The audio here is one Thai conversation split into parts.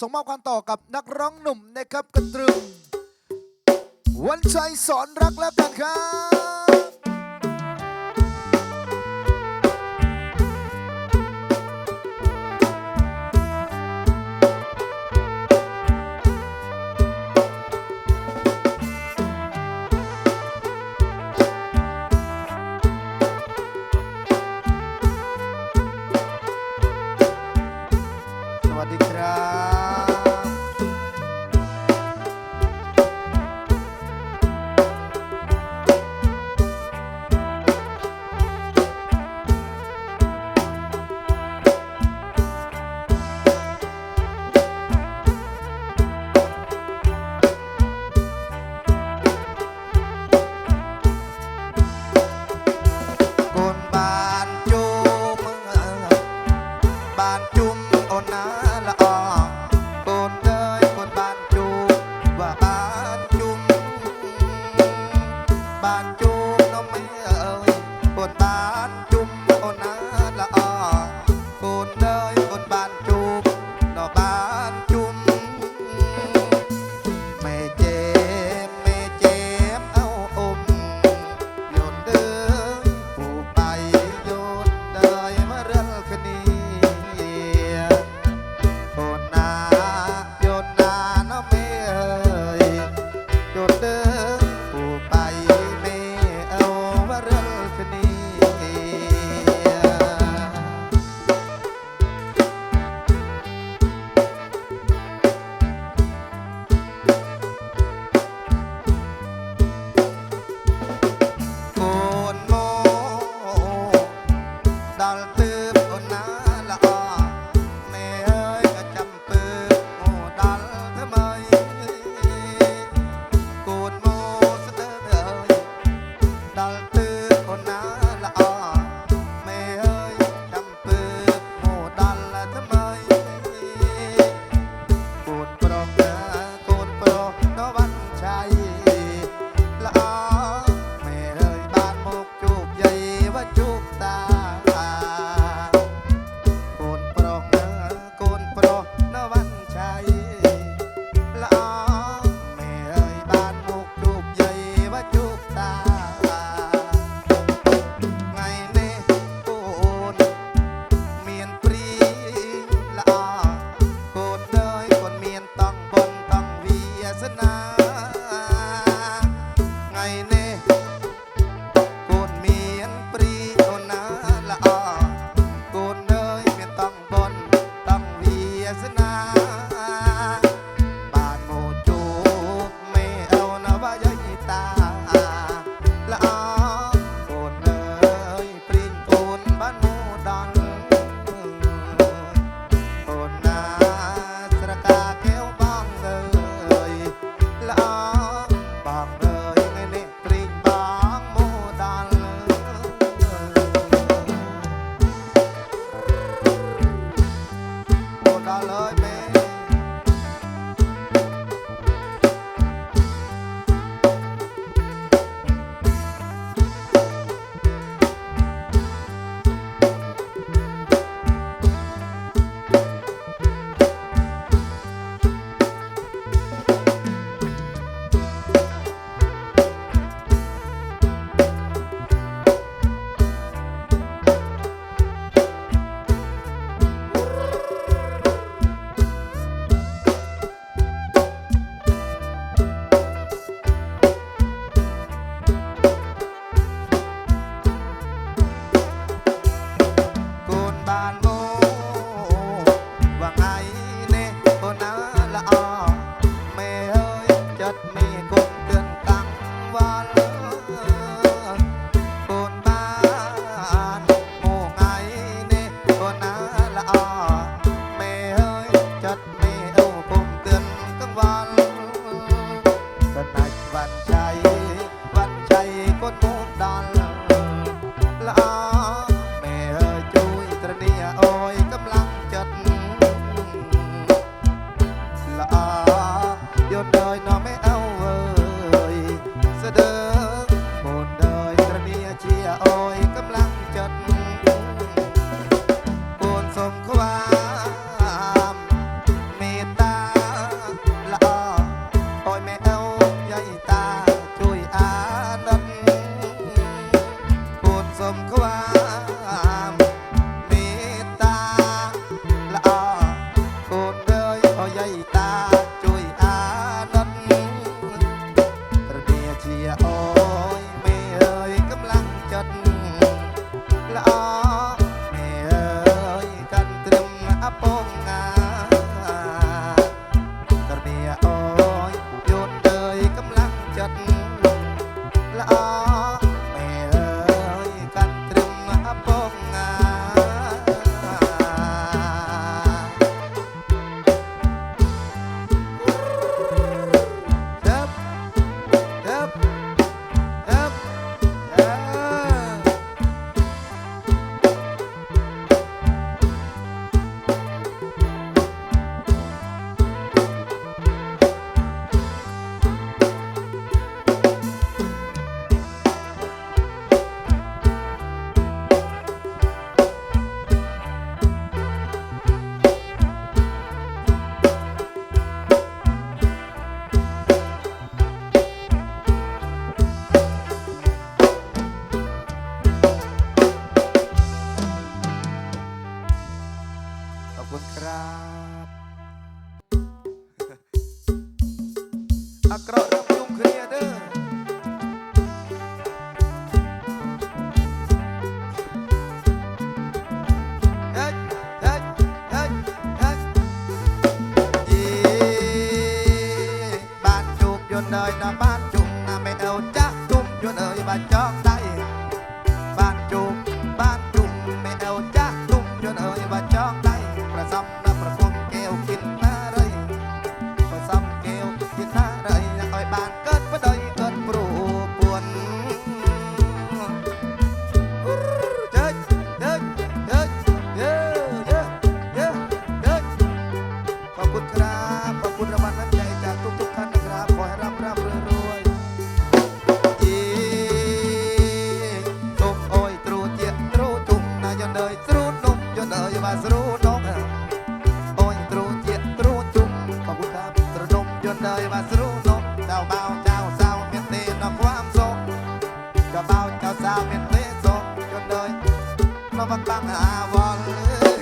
ส่งมอบความต่อกับนักร้องหนุ่มนะครับกันตรึงวันชัยสอนรักแล้วกันครับ I'm close. ชวนเอ่ยบ้านจอกได้บ้านจุกบ้านจุ่มไม่เอาจ้าตุ้มชวนเอ่ยบ้านจอกได้าวอน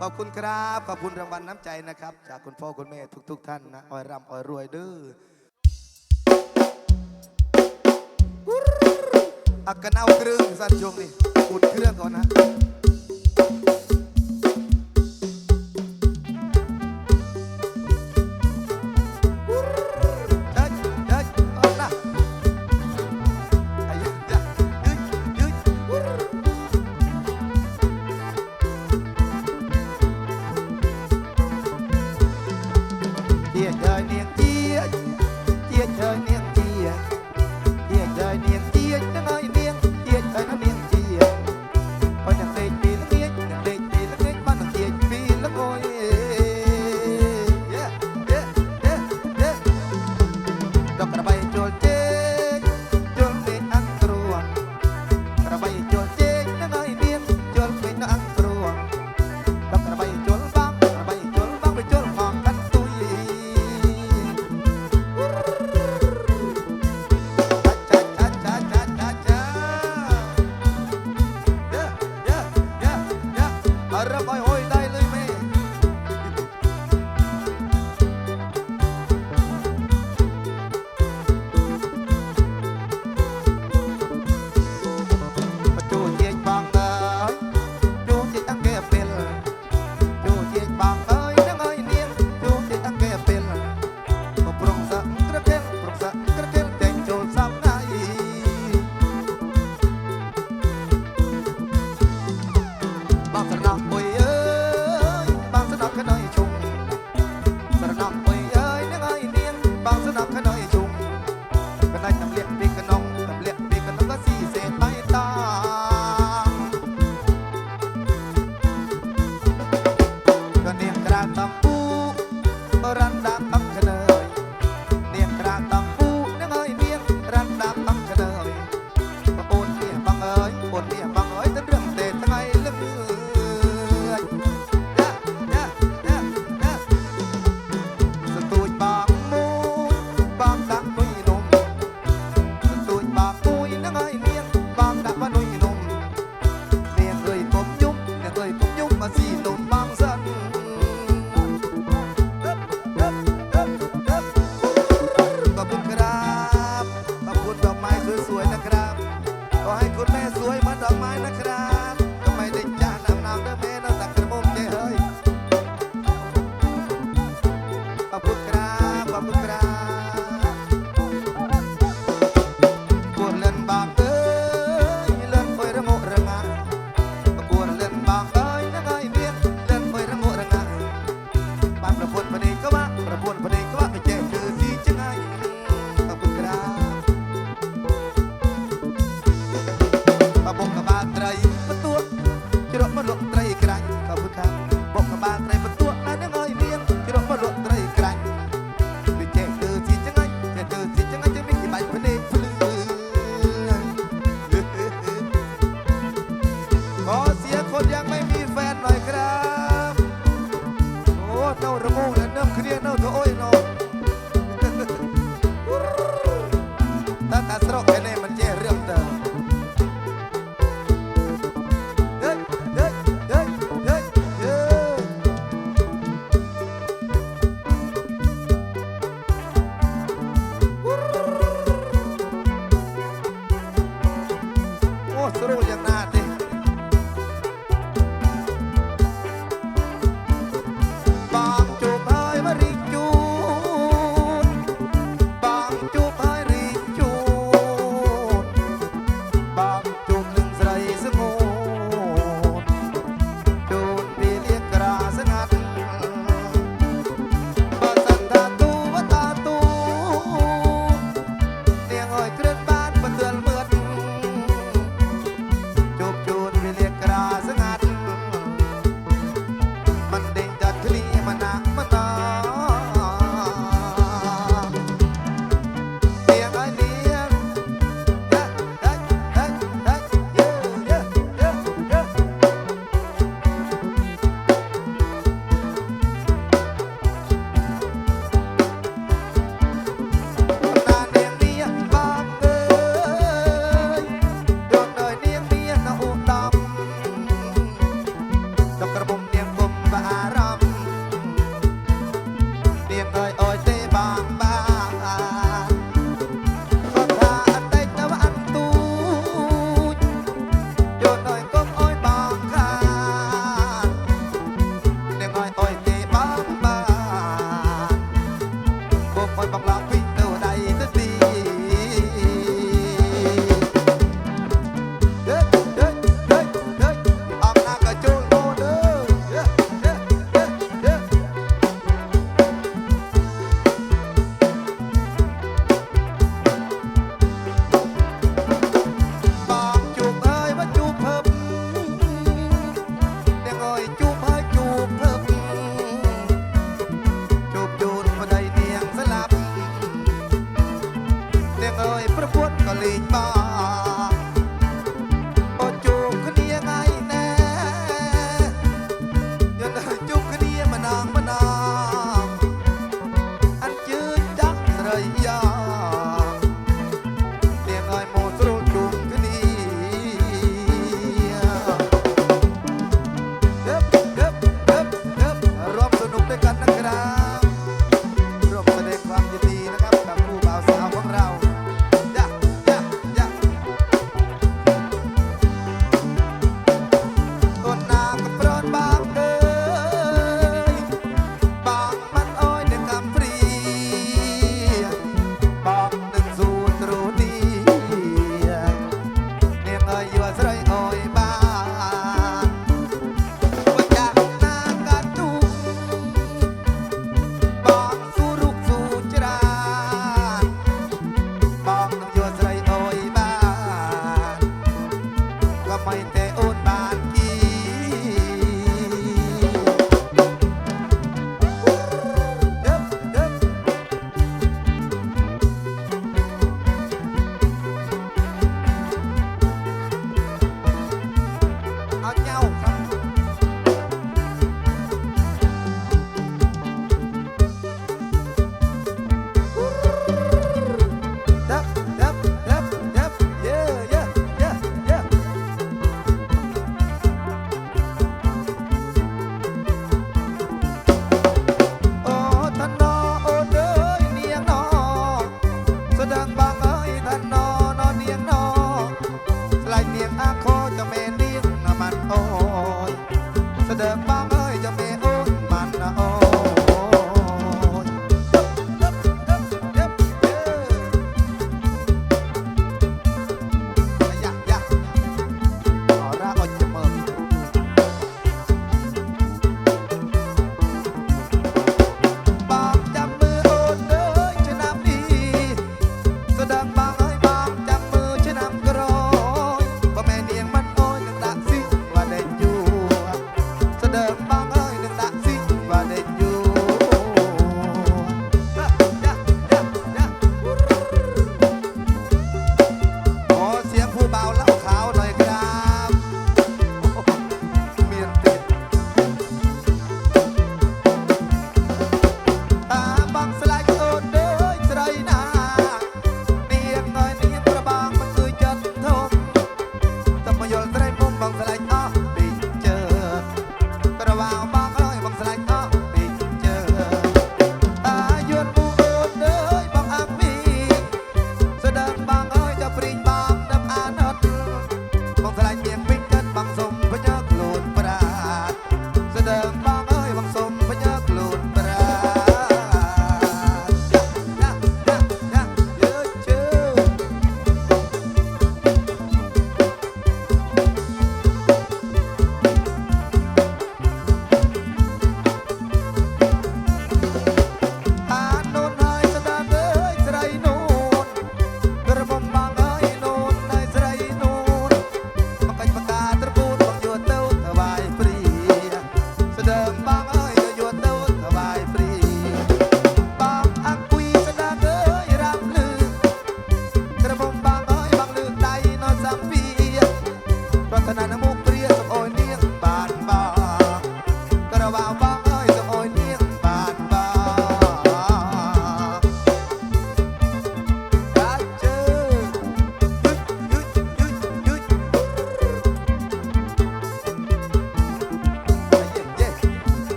ขอบคุณครับ ขอบคุณรางวัลน้ำใจนะครับ จากคุณพ่อคุณแม่ทุก ๆ ท่านนะอ้อยรำอ้อยรวยเด้ออักกันเอาเครื่งสั้นช่งนี่อุดเครื่องก่อนนะ Doctor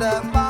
แ